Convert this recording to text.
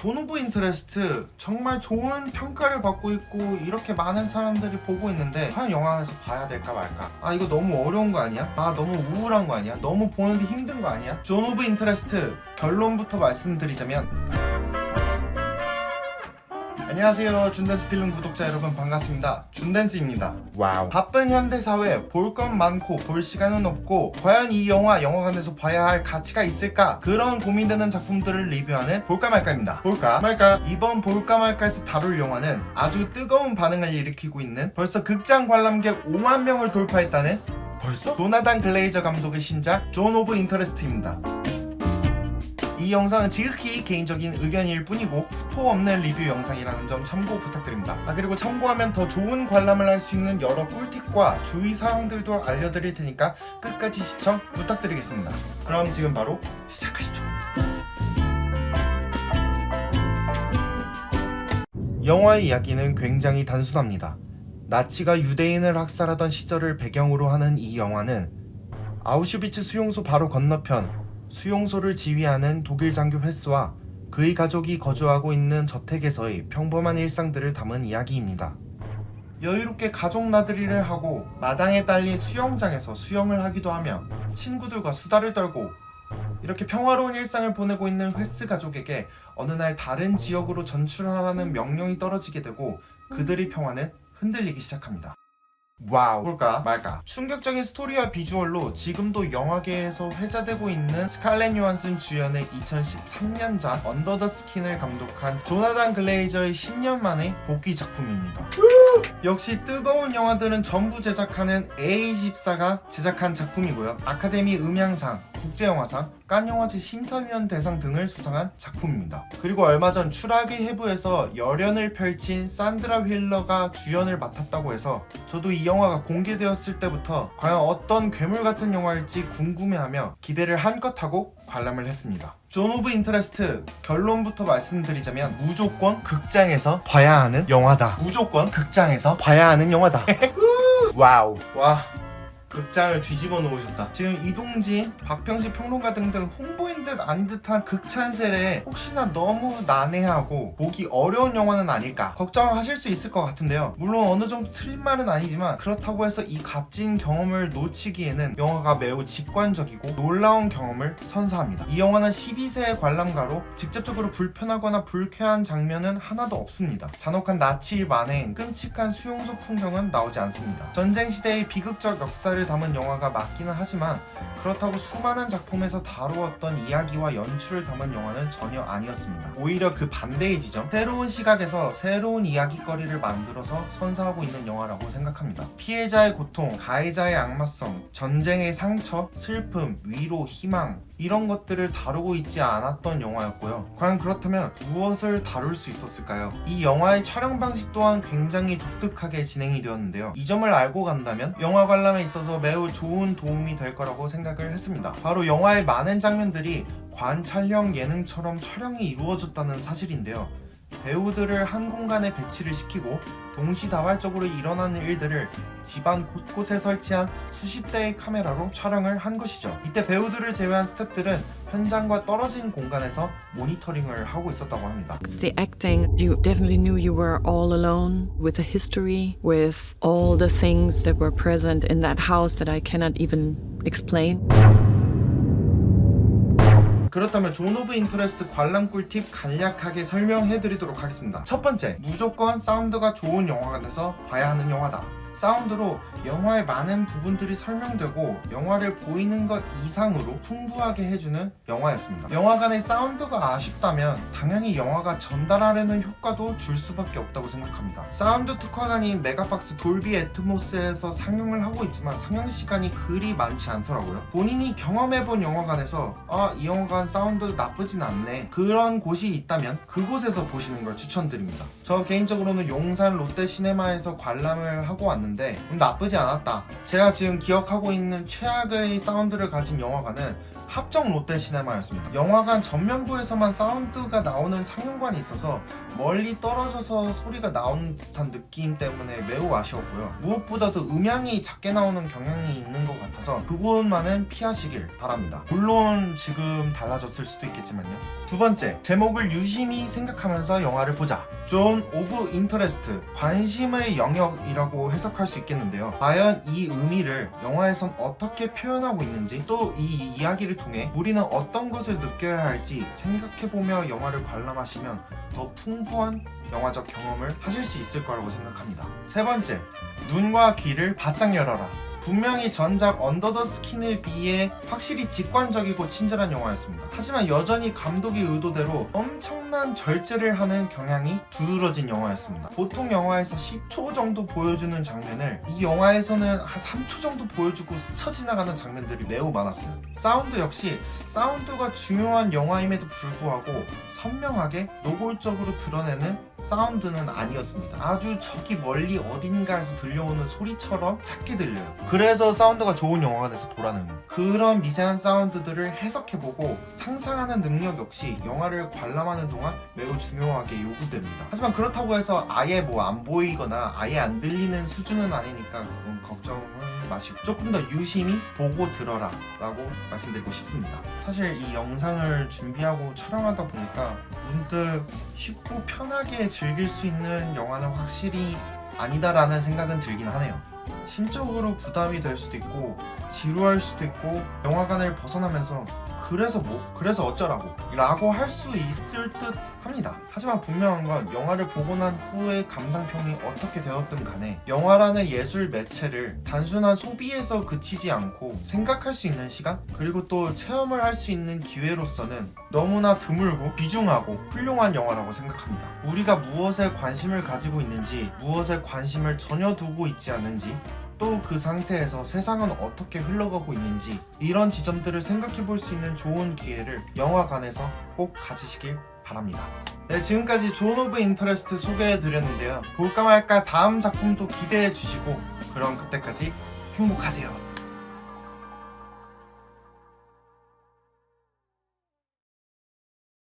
존 오브 인터레스트 정말 좋은 평가를 받고 있고 이렇게 많은 사람들이 보고 있는데 과연 영화관에서 봐야 될까 말까 아 이거 너무 어려운 거 아니야? 아 너무 우울한 거 아니야? 너무 보는데 힘든 거 아니야? 존 오브 인터레스트 결론부터 말씀드리자면 안녕하세요. 준댄스 필름 구독자 여러분 반갑습니다. 준댄스입니다. 와우. 바쁜 현대사회 볼 건 많고 볼 시간은 없고 과연 이 영화 영화관에서 봐야 할 가치가 있을까? 그런 고민되는 작품들을 리뷰하는 볼까 말까입니다. 볼까 말까? 이번 볼까 말까에서 다룰 영화는 아주 뜨거운 반응을 일으키고 있는 벌써 극장 관람객 5만 명을 돌파했다는 벌써? 조나단 글레이저 감독의 신작 존 오브 인터레스트입니다 이 영상은 지극히 개인적인 의견일 뿐이고 스포 없는 리뷰 영상이라는 점 참고 부탁드립니다. 아 그리고 참고하면 더 좋은 관람을 할 수 있는 여러 꿀팁과 주의사항들도 알려드릴 테니까 끝까지 시청 부탁드리겠습니다. 그럼 지금 바로 시작하시죠. 영화의 이야기는 굉장히 단순합니다. 나치가 유대인을 학살하던 시절을 배경으로 하는 이 영화는 아우슈비츠 수용소 바로 건너편 수용소를 지휘하는 독일 장교 횟수와 그의 가족이 거주하고 있는 저택에서의 평범한 일상들을 담은 이야기입니다. 여유롭게 가족 나들이를 하고 마당에 딸린 수영장에서 수영을 하기도 하며 친구들과 수다를 떨고 이렇게 평화로운 일상을 보내고 있는 횟스 가족에게 어느 날 다른 지역으로 전출하라는 명령이 떨어지게 되고 그들의 평화는 흔들리기 시작합니다. 와우. 볼까? 말까? 충격적인 스토리와 비주얼로 지금도 영화계에서 회자되고 있는 스칼렛 요한슨 주연의 2013년작 언더 더 스킨을 감독한 조나단 글레이저의 10년 만의 복귀 작품입니다 역시 뜨거운 영화들은 전부 제작하는 A24가 제작한 작품이고요. 아카데미 음향상, 국제영화상, 깐영화제 심사위원 대상 등을 수상한 작품입니다. 그리고 얼마 전 추락의 해부에서 열연을 펼친 산드라 휠러가 주연을 맡았다고 해서 저도 이 영화가 공개되었을 때부터 과연 어떤 괴물 같은 영화일지 궁금해하며 기대를 한껏 하고 관람을 했습니다. 존 오브 인터레스트 결론부터 말씀드리자면 무조건 극장에서 봐야 하는 영화다. 무조건 극장에서 봐야 하는 영화다. 와우. 와. 극장을 뒤집어 놓으셨다. 지금 이동진, 박평식 평론가 등등 홍보인 듯 아닌 듯한 극찬셀에 혹시나 너무 난해하고 보기 어려운 영화는 아닐까 걱정하실 수 있을 것 같은데요. 물론 어느 정도 틀린 말은 아니지만 그렇다고 해서 이 값진 경험을 놓치기에는 영화가 매우 직관적이고 놀라운 경험을 선사합니다. 이 영화는 12세의 관람가로 직접적으로 불편하거나 불쾌한 장면은 하나도 없습니다. 잔혹한 나치 만행, 끔찍한 수용소 풍경은 나오지 않습니다. 전쟁 시대의 비극적 역사를 담은 영화가 맞기는 하지만 그렇다고 수많은 작품에서 다루었던 이야기와 연출을 담은 영화는 전혀 아니었습니다. 오히려 그 반대의 지점, 새로운 시각에서 새로운 이야기거리를 만들어서 선사하고 있는 영화라고 생각합니다. 피해자의 고통, 가해자의 악마성, 전쟁의 상처, 슬픔, 위로, 희망, 이런 것들을 다루고 있지 않았던 영화였고요. 과연 그렇다면 무엇을 다룰 수 있었을까요? 이 영화의 촬영 방식 또한 굉장히 독특하게 진행이 되었는데요. 이 점을 알고 간다면 영화 관람에 있어서 매우 좋은 도움이 될 거라고 생각을 했습니다. 바로 영화의 많은 장면들이 관찰형 예능처럼 촬영이 이루어졌다는 사실인데요. 배우들을 한 공간에 배치를 시키고 동시다발적으로 일어나는 일들을 집안 곳곳에 설치한 수십 대의 카메라로 촬영을 한 것이죠. 이때 배우들을 제외한 스태프들은 현장과 떨어진 공간에서 모니터링을 하고 있었다고 합니다. It's the acting. You definitely knew you were all alone with a history, with all the things that were present in that house that I cannot even explain. 그렇다면 존 오브 인터레스트 관람 꿀팁 간략하게 설명해 드리도록 하겠습니다. 첫 번째, 무조건 사운드가 좋은 영화관에서 봐야 하는 영화다. 사운드로 영화의 많은 부분들이 설명되고 영화를 보이는 것 이상으로 풍부하게 해주는 영화였습니다. 영화관의 사운드가 아쉽다면 당연히 영화가 전달하려는 효과도 줄 수밖에 없다고 생각합니다. 사운드 특화관인 메가박스 돌비 애트모스에서 상영을 하고 있지만 상영 시간이 그리 많지 않더라고요. 본인이 경험해본 영화관에서 아 이 영화관 사운드 나쁘진 않네 그런 곳이 있다면 그곳에서 보시는 걸 추천드립니다. 저 개인적으로는 용산 롯데 시네마에서 관람을 하고 왔는데 음, 나쁘지 않았다. 제가 지금 기억하고 있는 최악의 사운드를 가진 영화관은 합정 롯데시네마였습니다. 영화관 전면부에서만 사운드가 나오는 상영관이 있어서 멀리 떨어져서 소리가 나오는 듯한 느낌 때문에 매우 아쉬웠고요. 무엇보다도 음향이 작게 나오는 경향이 있는 것 같아서 그곳만은 피하시길 바랍니다. 물론 지금 달라졌을 수도 있겠지만요. 두 번째, 제목을 유심히 생각하면서 영화를 보자. 존 오브 인터레스트, 관심의 영역이라고 해석할 수 있겠는데요. 과연 이 의미를 영화에선 어떻게 표현하고 있는지 또 이 이야기를 통해 우리는 어떤 것을 느껴야 할지 생각해보며 영화를 관람하시면 더 풍부한 영화적 경험을 하실 수 있을 거라고 생각합니다. 세 번째, 눈과 귀를 바짝 열어라. 분명히 전작 언더 더 스킨에 비해 확실히 직관적이고 친절한 영화였습니다. 하지만 여전히 감독의 의도대로 엄청 난 절제를 하는 경향이 두드러진 영화였습니다. 보통 영화에서 10초 정도 보여주는 장면을 이 영화에서는 한 3초 정도 보여주고 스쳐 지나가는 장면들이 매우 많았어요. 사운드 역시 사운드가 중요한 영화임에도 불구하고 선명하게 노골적으로 드러내는 사운드는 아니었습니다. 아주 저기 멀리 어딘가에서 들려오는 소리처럼 작게 들려요. 그래서 사운드가 좋은 영화관에서 보라는 거예요. 그런 미세한 사운드들을 해석해보고 상상하는 능력 역시 영화를 관람하는 동안 매우 중요하게 요구됩니다. 하지만 그렇다고 해서 아예 뭐 안 보이거나 아예 안 들리는 수준은 아니니까 그건 걱정은 마시고 조금 더 유심히 보고 들어라 라고 말씀드리고 싶습니다. 사실 이 영상을 준비하고 촬영하다 보니까 문득 쉽고 편하게 즐길 수 있는 영화는 확실히 아니다라는 생각은 들긴 하네요. 심적으로 부담이 될 수도 있고 지루할 수도 있고 영화관을 벗어나면서 그래서 뭐 그래서 어쩌라고 라고 할 수 있을 듯 합니다. 하지만 분명한 건 영화를 보고 난 후의 감상평이 어떻게 되었든 간에 영화라는 예술 매체를 단순한 소비에서 그치지 않고 생각할 수 있는 시간 그리고 또 체험을 할 수 있는 기회로서는 너무나 드물고 귀중하고 훌륭한 영화라고 생각합니다. 우리가 무엇에 관심을 가지고 있는지 무엇에 관심을 전혀 두고 있지 않은지 또 그 상태에서 세상은 어떻게 흘러가고 있는지 이런 지점들을 생각해 볼 수 있는 좋은 기회를 영화관에서 꼭 가지시길 바랍니다. 네, 지금까지 존 오브 인터레스트 소개해 드렸는데요. 볼까 말까 다음 작품도 기대해 주시고 그럼 그때까지 행복하세요.